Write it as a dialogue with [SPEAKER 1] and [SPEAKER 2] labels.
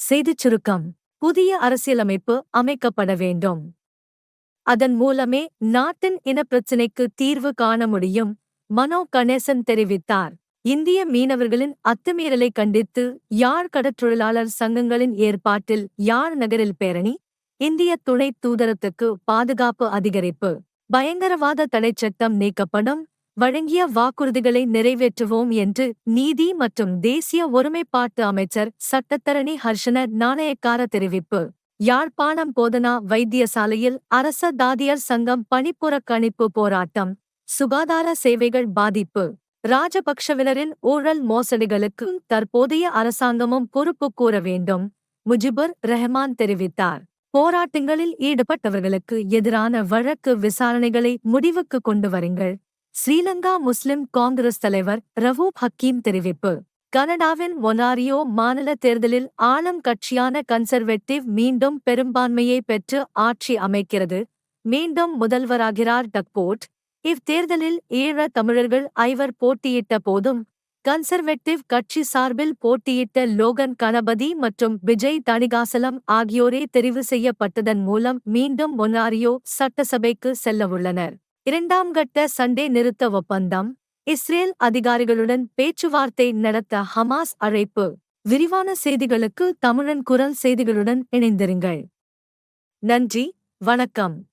[SPEAKER 1] செய்திச் சுருக்கம். புதிய அரசியலமைப்பு அமைக்கப்பட வேண்டும். அதன் மூலமே நாட்டின் இனப்பிரச்சினைக்கு தீர்வு காண முடியும் மனோ கணேசன் தெரிவித்தார். இந்திய மீனவர்களின் அத்துமீறலை கண்டித்து யாழ் கடற்றொழிலாளர் சங்கங்களின் ஏற்பாட்டில் யாழ் நகரில் பேரணி? இந்திய துணை தூதரத்துக்கு பாதுகாப்பு அதிகரிப்பு. பயங்கரவாத தடைச் சட்டம் நீக்கப்படும் வழங்கிய வாக்குறுதிகளை நிறைவேற்றுவோம் என்று நீதி மற்றும் தேசிய ஒருமைப்பாட்டு அமைச்சர் சட்டத்தரணி ஹர்ஷன நாணயக்கார தெரிவிப்பு. யாழ்ப்பாணம் போதனா வைத்தியசாலையில் அரச தாதியர் சங்கம் பணிப்புறக்கணிப்பு போராட்டம். சுகாதார சேவைகள் பாதிப்பு. ராஜபக்ஷவினரின் ஊழல் மோசடிகளுக்கு தற்போதைய அரசாங்கமும் பொறுப்பு கூற வேண்டும். முஜிபுர் ரஹ்மான் தெரிவித்தார். போராட்டங்களில் ஈடுபட்டவர்களுக்கு எதிரான வழக்கு விசாரணைகளை முடிவுக்கு கொண்டு வருங்கள். ஸ்ரீலங்கா முஸ்லிம் காங்கிரஸ் தலைவர் ரவூப் ஹக்கீம் தெரிவிப்பு. கனடாவின் ஒனாரியோ மாநில தேர்தலில் ஆளும் கட்சியான கன்சர்வேட்டிவ் மீண்டும் பெரும்பான்மையை பெற்று ஆட்சி அமைக்கிறது. மீண்டும் முதல்வராகிறார் டக்போர்ட் இவ்தேர்தலில் ஈழ தமிழர்கள் ஐவர் போட்டியிட்ட போதும் கன்சர்வேட்டிவ் கட்சி சார்பில் போட்டியிட்ட லோகன் கணபதி மற்றும் விஜய் தணிகாசலம் ஆகியோரே தெரிவு செய்யப்பட்டதன் மூலம் மீண்டும் ஒனாரியோ சட்டசபைக்கு செல்லவுள்ளனர். இரண்டாம் கட்ட சண்டே நிறுத்த ஒப்பந்தம். இஸ்ரேல் அதிகாரிகளுடன் பேச்சுவார்த்தை நடத்த ஹமாஸ் அழைப்பு. விரிவான செய்திகளுக்கு தமிழன் குரல் செய்திகளுடன் இணைந்திருங்கள். நன்றி வணக்கம்.